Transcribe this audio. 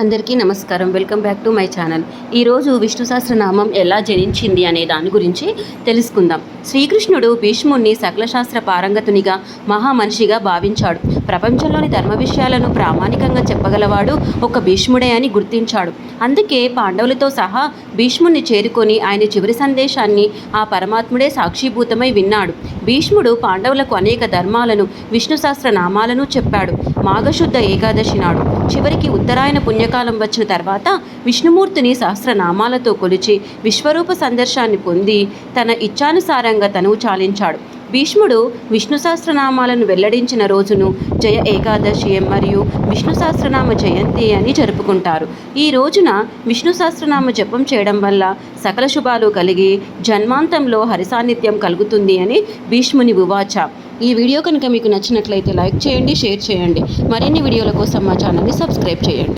అందరికీ నమస్కారం. Welcome back to my channel. ఈరోజు విష్ణు సహస్రనామం ఎలా జనించింది అనే దాని గురించి తెలుసుకుందాం. శ్రీకృష్ణుడు భీష్ముణ్ణి సకల శాస్త్ర పారంగతునిగా మహామనిషిగా భావించాడు. ప్రపంచంలోని ధర్మ విషయాలను ప్రామాణికంగా చెప్పగలవాడు ఒక భీష్ముడే అని గుర్తించాడు. అందుకే పాండవులతో సహా భీష్ముణ్ణి చేరుకొని ఆయన చివరి సందేశాన్ని ఆ పరమాత్ముడే సాక్షిభూతమై విన్నాడు. భీష్ముడు పాండవులకు అనేక ధర్మాలను విష్ణు సహస్ర నామాలను చెప్పాడు. మాఘశుద్ధ ఏకాదశి నాడు చివరికి ఉత్తరాయణ పుణ్యకాలం వచ్చిన తర్వాత విష్ణుమూర్తిని సహస్రనామాలతో కొలిచి విశ్వరూప సందర్శాన్ని పొంది తన ఇచ్ఛానుసారంగా తనువు చాలించాడు. భీష్ముడు విష్ణు సహస్రనామాలను వెల్లడించిన రోజును జయ ఏకాదశి మరియు విష్ణు సహస్రనామ జయంతి అని జరుపుకుంటారు. ఈ రోజున విష్ణు సహస్రనామ జపం చేయడం వల్ల సకల శుభాలు కలిగి జన్మాంతంలో హరిసాన్నిత్యం కలుగుతుంది అని భీష్ముని ఉవాచ ఈ వీడియో కనుక మీకు నచ్చినట్లయితే లైక్ చేయండి షేర్ చేయండి. మరిన్ని వీడియోల కోసం మా ఛానల్ని సబ్స్క్రైబ్ చేయండి.